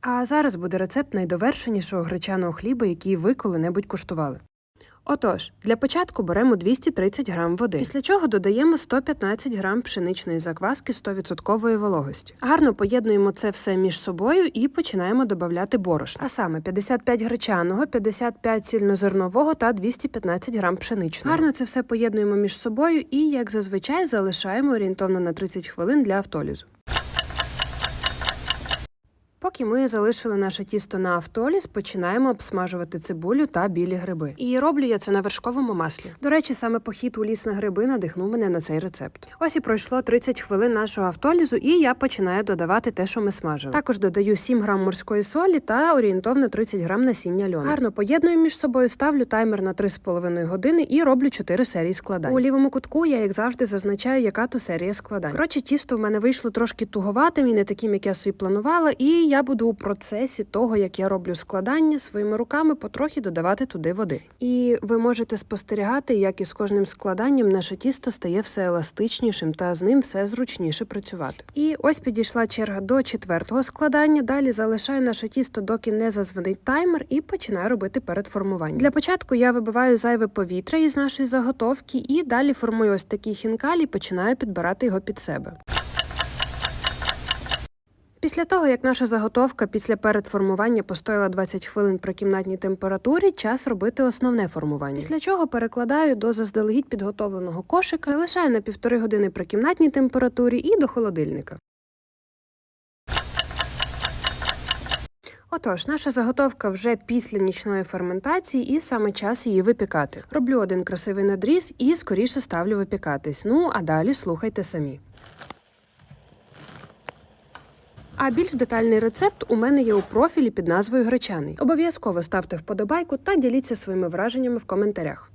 А зараз буде рецепт найдовершенішого гречаного хліба, який ви коли-небудь куштували. Отож, для початку беремо 230 грам води, після чого додаємо 115 грам пшеничної закваски 100% вологості. Гарно поєднуємо це все між собою і починаємо додавати борошно. А саме 55 гречаного, 55 цільнозернового та 215 грам пшеничного. Гарно це все поєднуємо між собою і, як зазвичай, залишаємо орієнтовно на 30 хвилин для автолізу. Поки ми залишили наше тісто на автоліз, починаємо обсмажувати цибулю та білі гриби. І роблю я це на вершковому маслі. До речі, саме похід у ліс на гриби надихнув мене на цей рецепт. Ось і пройшло 30 хвилин нашого автолізу, і я починаю додавати те, що ми смажили. Також додаю 7 грам морської солі та орієнтовно 30 грам насіння льону. Гарно поєдную між собою, ставлю таймер на 3,5 години і роблю 4 серії складань. У лівому кутку я, як завжди, зазначаю, яка то серія складань. Коротше, тісто в мене вийшло трошки туговатим і не таким, як я собі планувала, і я буду у процесі того, як я роблю складання своїми руками, потрохи додавати туди води. І ви можете спостерігати, як із кожним складанням наше тісто стає все еластичнішим та з ним все зручніше працювати. І ось підійшла черга до четвертого складання. Далі залишаю наше тісто, доки не зазвонить таймер, і починаю робити перед формуванням. Для початку я вибиваю зайве повітря із нашої заготовки, і далі формую ось такий хінкаль і починаю підбирати його під себе. Після того, як наша заготовка після передформування постояла 20 хвилин при кімнатній температурі, час робити основне формування. Після чого перекладаю до заздалегідь підготовленого кошика, залишаю на півтори години при кімнатній температурі і до холодильника. Отож, наша заготовка вже після нічної ферментації, і саме час її випікати. Роблю один красивий надріз і скоріше ставлю випікатись. Ну а далі слухайте самі. А більш детальний рецепт у мене є у профілі під назвою Гречаний. Обов'язково ставте вподобайку та діліться своїми враженнями в коментарях.